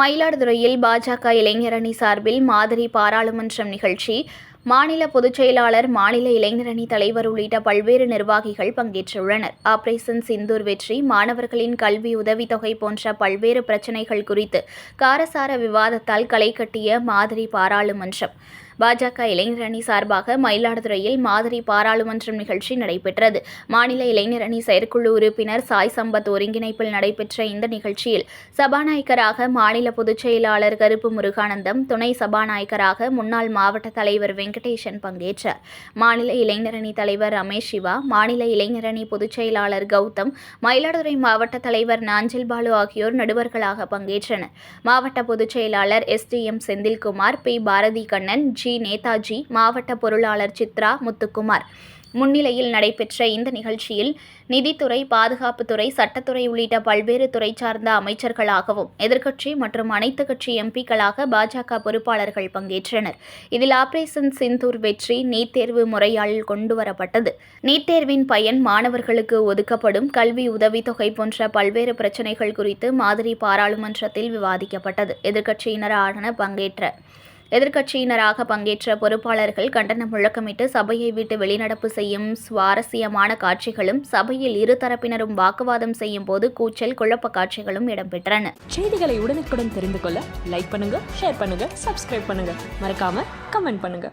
மயிலாடுதுறையில் பாஜக இளைஞரணி சார்பில் மாதிரி பாராளுமன்றம் நிகழ்ச்சி. மாநில பொதுச் செயலாளர் மாநில இளைஞரணி தலைவர் உள்ளிட்ட பல்வேறு நிர்வாகிகள் பங்கேற்றுள்ளனர். ஆபரேஷன் சிந்தூர் வெற்றி மாணவர்களின் கல்வி உதவித்தொகை போன்ற பல்வேறு பிரச்சினைகள் குறித்து காரசார விவாதத்தால் களை கட்டிய மாதிரி பாராளுமன்றம். பாஜக இளைஞரணி சார்பாக மயிலாடுதுறையில் மாதிரி பாராளுமன்றம் நிகழ்ச்சி நடைபெற்றது. மாநில இளைஞரணி செயற்குழு உறுப்பினர் சாய் சம்பத் ஒருங்கிணைப்பில் நடைபெற்ற இந்த நிகழ்ச்சியில் சபாநாயகராக மாநில பொதுச் செயலாளர் கருப்பு முருகானந்தம் துணை சபாநாயகராக முன்னாள் மாவட்ட தலைவர் வெங்கடேசன் பங்கேற்றார். மாநில இளைஞரணி தலைவர் ரமேஷ் சிவா மாநில இளைஞரணி பொதுச் செயலாளர் கௌதம் மயிலாடுதுறை மாவட்ட தலைவர் நாஞ்சில் பாலு ஆகியோர் நடுவர்களாக பங்கேற்றனர். மாவட்ட பொதுச் செயலாளர் STM Senthilkumar P. Bharathi Kannan G. Netaji மாவட்ட பொருளாளர் சித்ரா முத்துக்குமார். முன்னிலையில் நடைபெற்ற இந்த நிகழ்ச்சியில் நிதித்துறை பாதுகாப்புத்துறை சட்டத்துறை உள்ளிட்ட பல்வேறு துறை சார்ந்த அமைச்சர்களாகவும் எதிர்க்கட்சி மற்றும் அனைத்து கட்சி எம்பிக்களாக பாஜக பொறுப்பாளர்கள் பங்கேற்றனர். இதில் ஆபரேஷன் சிந்தூர் வெற்றி நீட் தேர்வு முறையால் கொண்டுவரப்பட்டது நீட் தேர்வின் பயன் மாணவர்களுக்கு ஒதுக்கப்படும் கல்வி உதவித்தொகை போன்ற பல்வேறு பிரச்சினைகள் குறித்து மாதிரி பாராளுமன்றத்தில் விவாதிக்கப்பட்டது. எதிர்க்கட்சியினரான பங்கேற்ற எதிர்க்கட்சியினராக பங்கேற்ற பொறுப்பாளர்கள் கண்டன முழக்கமிட்டு சபையை விட்டு வெளிநடப்பு செய்யும் சுவாரஸ்யமான காட்சிகளும் சபையில் இருதரப்பினரும் வாக்குவாதம் செய்யும் போது கூச்சல் குழப்ப காட்சிகளும் இடம்பெற்றன. செய்திகளை உடனுக்குடன் தெரிந்து கொள்ள லைக் பண்ணுங்க ஷேர் பண்ணுங்க சப்ஸ்கிரைப் பண்ணுங்க. மறக்காம கமெண்ட் பண்ணுங்க.